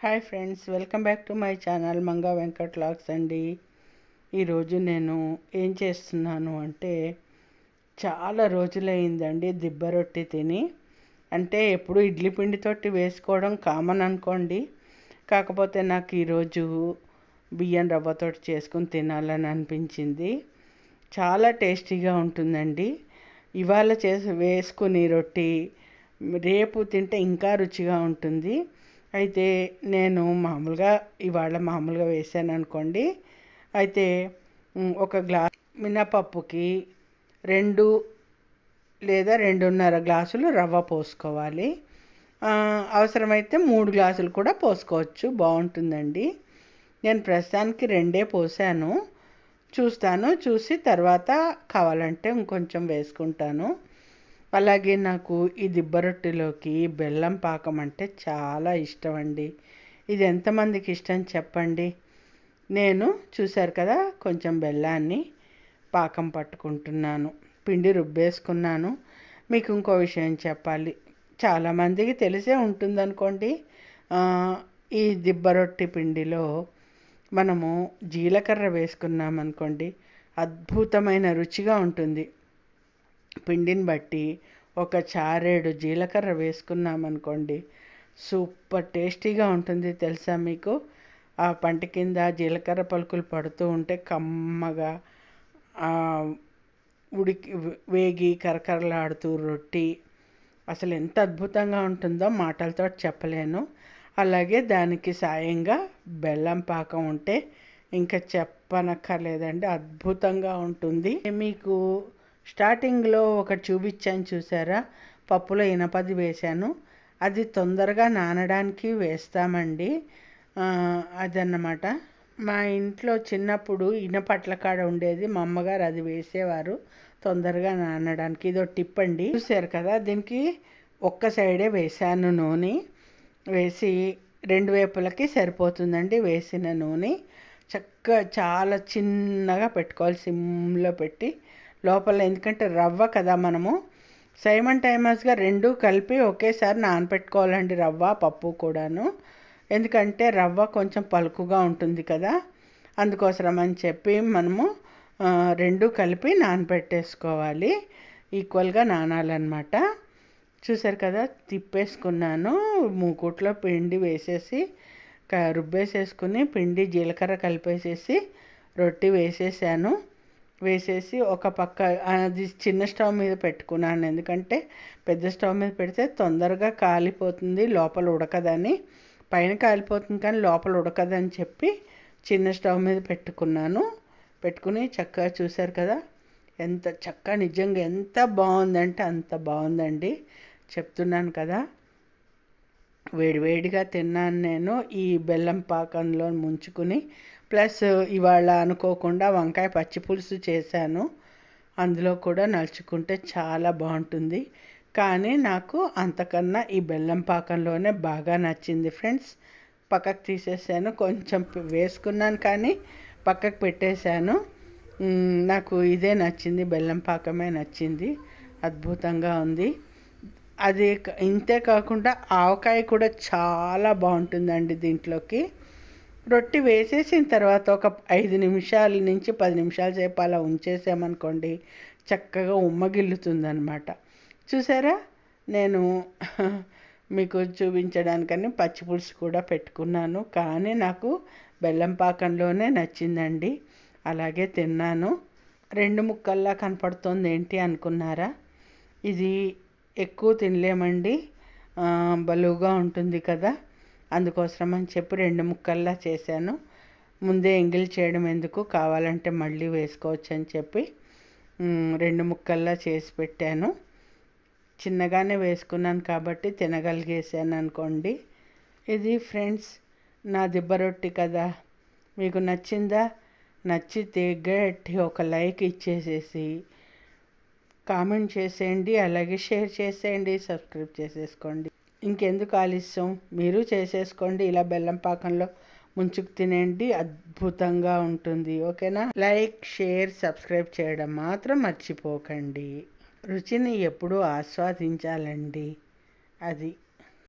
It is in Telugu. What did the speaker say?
Hi friends welcome back to my channel Manga Venkat lakhs అండి. ఈరోజు నేను ఏం చేస్తున్నాను అంటే చాలా రోజులైందండి దిబ్బ రొట్టె తిని. అంటే ఎప్పుడు ఇడ్లీ పిండితోటి వేసుకోవడం కామన్ అనుకోండి. కాకపోతే నాకు ఈరోజు బియ్యం రవ్వతోటి చేసుకుని తినాలని అనిపించింది. చాలా టేస్టీగా ఉంటుందండి. ఇవాళ చేసి వేసుకుని రొట్టి రేపు తింటే ఇంకా రుచిగా ఉంటుంది. అయితే నేను మామూలుగా ఇవాళ మామూలుగా వేసాను అనుకోండి. అయితే ఒక గ్లాస్ మినపప్పుకి రెండు లేదా రెండున్నర గ్లాసులు రవ్వ పోసుకోవాలి. అవసరమైతే మూడు గ్లాసులు కూడా పోసుకోవచ్చు. బాగుంటుందండి. నేను ప్రస్తుతానికి రెండే పోసాను. చూస్తాను చూసి తర్వాత కావాలంటే ఇంకొంచెం వేసుకుంటాను. అలాగే నాకు ఈ దిబ్బ రొట్టెలోకి బెల్లం పాకం అంటే చాలా ఇష్టం అండి ఇది ఎంతమందికి ఇష్టం చెప్పండి? నేను చూశారు కదా కొంచెం బెల్లాన్ని పాకం పట్టుకుంటున్నాను. పిండి రుబ్బేసుకున్నాను. మీకు ఇంకో విషయం చెప్పాలి. చాలామందికి తెలిసే ఉంటుందనుకోండి. ఈ దిబ్బ రొట్టె పిండిలో మనము జీలకర్ర వేసుకున్నాం అనుకోండి అద్భుతమైన రుచిగా ఉంటుంది. పిండిని బట్టి ఒక చారేడు జీలకర్ర వేసుకున్నామనుకోండి సూపర్ టేస్టీగా ఉంటుంది తెలుసా మీకు? ఆ పంట కింద జీలకర్ర పలుకులు పడుతూ ఉంటే కమ్మగా ఉడికి వేగి కరకరలాడుతూ రొట్టి అసలు ఎంత అద్భుతంగా ఉంటుందో మాటలతో చెప్పలేను. అలాగే దానికి సాయంగా బెల్లం పాకం ఉంటే ఇంకా చెప్పనక్కర్లేదండి అద్భుతంగా ఉంటుంది. మీకు స్టార్టింగ్లో ఒకటి చూపించాను చూసారా? పప్పులో ఇనపది వేశాను. అది తొందరగా నానడానికి వేస్తామండి. అదన్నమాట. మా ఇంట్లో చిన్నప్పుడు ఇనపట్ల కాడ ఉండేది. మా అమ్మగారు అది వేసేవారు. తొందరగా నానడానికి. ఇదో టిప్ అండి. చూసారు కదా దీనికి ఒక్క సైడే వేసాను నూనె. వేసి రెండు వైపులకి సరిపోతుందండి వేసిన నూనె. చక్కగా చాలా చిన్నగా పెట్టుకోవాలి. సిమ్లో పెట్టి లోపల ఎందుకంటే రవ్వ కదా మనము. సైమన్ టైమర్స్గా రెండు కలిపి ఒకేసారి నానపెట్టుకోవాలండి రవ్వ పప్పు కూడాను. ఎందుకంటే రవ్వ కొంచెం పలుకుగా ఉంటుంది కదా. అందుకోసం అని చెప్పి మనము రెండు కలిపి నానబెట్టేసుకోవాలి ఈక్వల్గా నానాలన్నమాట. చూసారు కదా తిప్పేసుకున్నాను. మూకుట్లో పిండి వేసేసి క- రుబ్బేసేసుకుని పిండి జీలకర్ర కలిపేసేసి రొట్టి వేసేసాను. వేసేసి ఒక పక్క అది చిన్న స్టవ్ మీద పెట్టుకున్నాను. ఎందుకంటే పెద్ద స్టవ్ మీద పెడితే తొందరగా కాలిపోతుంది లోపల ఉడకదని. పైన కాలిపోతుంది కానీ లోపల ఉడకదని చెప్పి చిన్న స్టవ్ మీద పెట్టుకున్నాను. పెట్టుకుని చక్కగా చూశారు కదా ఎంత చక్కగా నిజంగా ఎంత బాగుందంటే అంత బాగుందండి. చెప్తున్నాను కదా వేడివేడిగా తిన్నాను నేను ఈ బెల్లం పాకంలో ముంచుకుని. ప్లస్ ఇవాళ అనుకోకుండా వంకాయ పచ్చి పులుసు చేశాను. అందులో కూడా నలుచుకుంటే చాలా బాగుంటుంది. కానీ నాకు అంతకన్నా ఈ బెల్లం పాకంలోనే బాగా నచ్చింది ఫ్రెండ్స్. పక్కకు తీసేసాను కొంచెం వేసుకున్నాను కానీ పక్కకు పెట్టేశాను. నాకు ఇదే నచ్చింది బెల్లం పాకమే నచ్చింది. అద్భుతంగా ఉంది. అది ఇంతే కాకుండా ఆవకాయ కూడా చాలా బాగుంటుందండి దీంట్లోకి. రొట్టె వేసేసిన తర్వాత ఒక ఐదు నిమిషాల నుంచి పది నిమిషాల సేపు అలా ఉంచేసామనుకోండి చక్కగా ఉమ్మగిల్లుతుందనమాట చూసారా? నేను మీకు చూపించడానికని పచ్చిపులుసు కూడా పెట్టుకున్నాను. కానీ నాకు బెల్లం పాకంలోనే నచ్చిందండి. అలాగే తిన్నాను. రెండు ముక్కల్లా కనపడుతోంది ఏంటి అనుకున్నారా? ఇది ఎక్కువ తినలేమండి. బలువుగా ఉంటుంది కదా. అందుకోసం అని చెప్పి రెండు ముక్కల్లా చేశాను. ముందే ఎంగిల్ చేయడం ఎందుకు కావాలంటే మళ్ళీ వేసుకోవచ్చు అని చెప్పి రెండు ముక్కల్లా చేసి పెట్టాను. చిన్నగానే వేసుకున్నాను కాబట్టి తినగలిగేసాను అనుకోండి. ఇది ఫ్రెండ్స్ నా దిబ్బ రొట్టి కదా. మీకు నచ్చిందా? నచ్చితే గట్టి ఒక లైక్ ఇచ్చేసేసి కామెంట్ చేసేయండి అలాగే షేర్ చేసేయండి సబ్స్క్రైబ్ చేసేసుకోండి. ఇంకెందుకు ఆలస్యం? మీరు చేసేసుకోండి. ఇలా బెల్లం పాకంలో ముంచుకు తినేయండి. అద్భుతంగా ఉంటుంది. ఓకేనా? లైక్ షేర్ సబ్స్క్రైబ్ చేయడం మాత్రం మర్చిపోకండి. రుచిని ఎప్పుడూ ఆస్వాదించాలండి. అది.